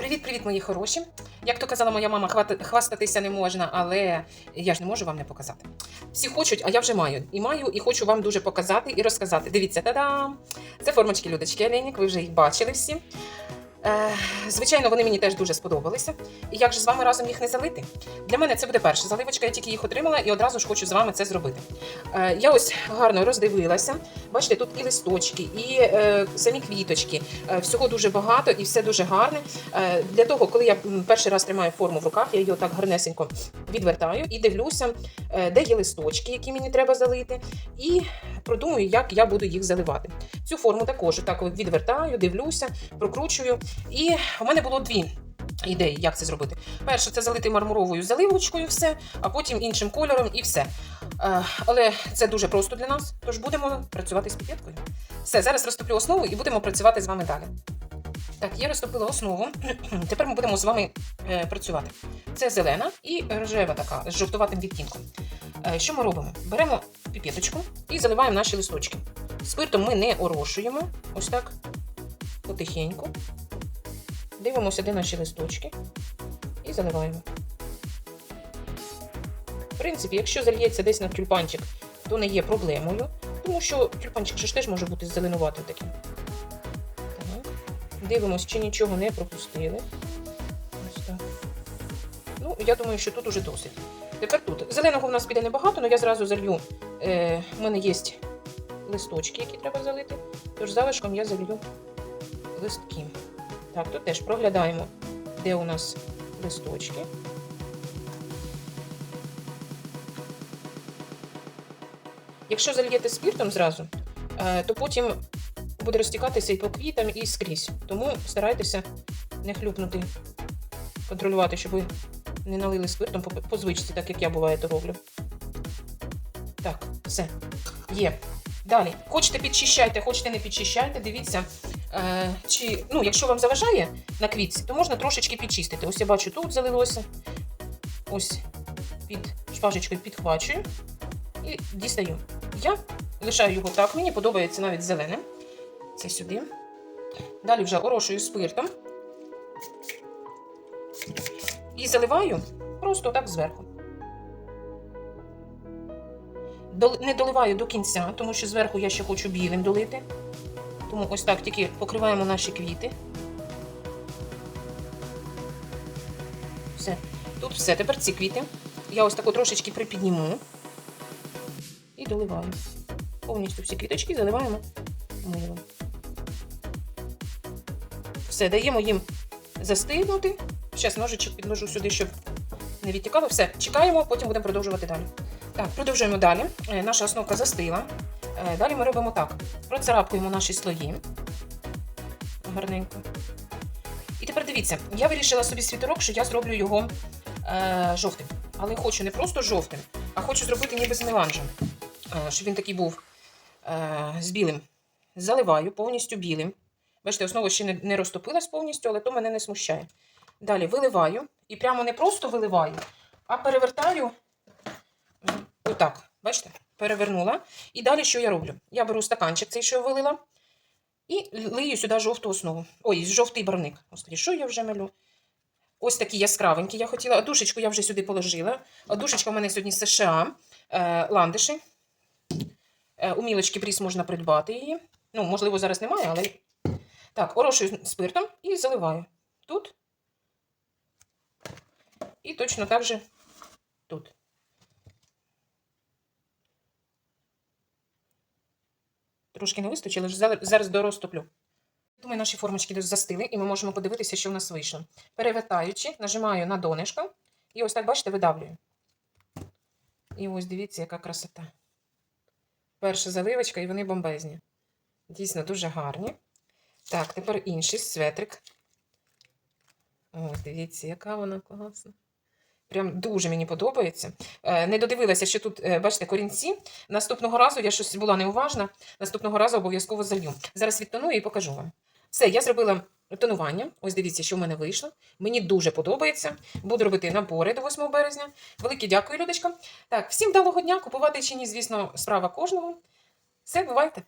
Привіт-привіт, мої хороші. Як то казала моя мама, хвастатися не можна, але я ж не можу вам не показати. Всі хочуть, а я вже маю. І маю, і хочу вам дуже показати і розказати. Дивіться, та-дам! Це формочки Людочки Олейник, ви вже їх бачили всі. Звичайно, вони мені теж дуже сподобалися. І як же з вами разом їх не залити? Для мене це буде перша заливочка, я тільки їх отримала і одразу ж хочу з вами це зробити. Е, я ось гарно роздивилася. Бачите, тут і листочки, і е, самі квіточки. Е, всього дуже багато і все дуже гарне. Для того, коли я перший раз тримаю форму в руках, я її так гарнесенько відвертаю і дивлюся, де є листочки, які мені треба залити, і продумую, як я буду їх заливати. Цю форму також так відвертаю, дивлюся, прокручую. І в мене було дві. Ідеї, як це зробити. Перше, це залити мармуровою заливочкою, все, а потім іншим кольором і все. Е, але це дуже просто для нас, тож будемо працювати з піпеткою. Все, зараз розтоплю основу і будемо працювати з вами далі. Так, я розтопила основу. Тепер ми будемо з вами е, працювати. Це зелена і рожева така з жовтуватим відтінком. Е, що ми робимо? Беремо піпеточку і заливаємо наші листочки. Спиртом ми не орошуємо. Ось так потихеньку. Дивимося, де наші листочки. І заливаємо. В принципі, якщо зальється десь на тюльпанчик, то не є проблемою, тому що тюльпанчик ж теж може бути зеленуватим таким. Так. Дивимось, чи нічого не пропустили. Ось так. Ну, я думаю, що тут уже досить. Тепер тут. Зеленого в нас піде небагато, але я зразу залью. Е, у мене є листочки, які треба залити. Тож залишком я залью листки. Так, тут теж проглядаємо, де у нас листочки. Якщо зальєте спіртом зразу, е, то потім буде розтікатися і по квітам, і скрізь. Тому старайтеся не хлюпнути, контролювати, щоб ви не налили спиртом по, звичці, так як я буває то роблю. Так, все. Є. Далі. Хочете підчищайте, хочете не підчищайте. Дивіться, чи, ну, якщо вам заважає на квітці, то можна трошечки підчистити. Ось я бачу, тут залилося. Ось під шпажечкою підхвачую і дістаю. Я лишаю його так, мені подобається навіть зеленим. Це сюди. Далі вже орошую спиртом. І заливаю просто так зверху. Не доливаю до кінця, тому що зверху я ще хочу білим долити. Тому ось так тільки покриваємо наші квіти. Все. Тут все. Тепер ці квіти. Я ось тако трошечки припідніму і доливаю. Повністю всі квіточки заливаємо милом. Все, даємо їм застигнути. Зараз ножичок підложу сюди, щоб не відтікало. Все, чекаємо, потім будемо продовжувати далі. Так, продовжуємо далі. Е, Наша основка застила. Е, Далі ми робимо так: процарапкуємо наші слої. Гарненько. І тепер дивіться, я вирішила собі світорок, що я зроблю його е, жовтим. Але хочу не просто жовтим, а хочу зробити ніби з меланжем. Е, щоб він такий був е, з білим. Заливаю повністю білим. Бачите, основа ще не, не розтопилась повністю, але то мене не смущає. Далі виливаю. І прямо не просто виливаю, а перевертаю отак. Бачите? Перевернула. І далі що я роблю? Я беру стаканчик, цей, що я вилила, і лию сюди жовту основу. Ой, жовтий барвник. Господи, що я вже малю? Ось такі яскравенькі я хотіла. А душечку я вже сюди положила. А душечка в мене сьогодні США. Е, ландиші. Е, у Мілочки Бріс можна придбати її. Ну, можливо, зараз немає, але. Так, орошую спиртом і заливаю. Тут. І точно так же тут. Трошки не вистачило, зараз- дорозтоплю. Думаю, наші формочки застили, і ми можемо подивитися, що в нас вийшло. Перевертаючи, нажимаю на донышко, і ось так, бачите, видавлюю. І ось дивіться, яка красота. Перша заливочка, і вони бомбезні. Дійсно, дуже гарні. Так, тепер інший светрик. О, дивіться, яка вона класна. Прям дуже мені подобається. Е, не додивилася, що тут, е, бачите, корінці. Наступного разу я щось була неуважна. Наступного разу обов'язково залью. Зараз відтоную і покажу вам. Все, я зробила тонування. Ось дивіться, що в мене вийшло. Мені дуже подобається. Буду робити набори до 8 березня. Велике дякую, Людочка. Так, всім вдалого дня. Купувати чи ні, звісно, справа кожного. Все, бувайте!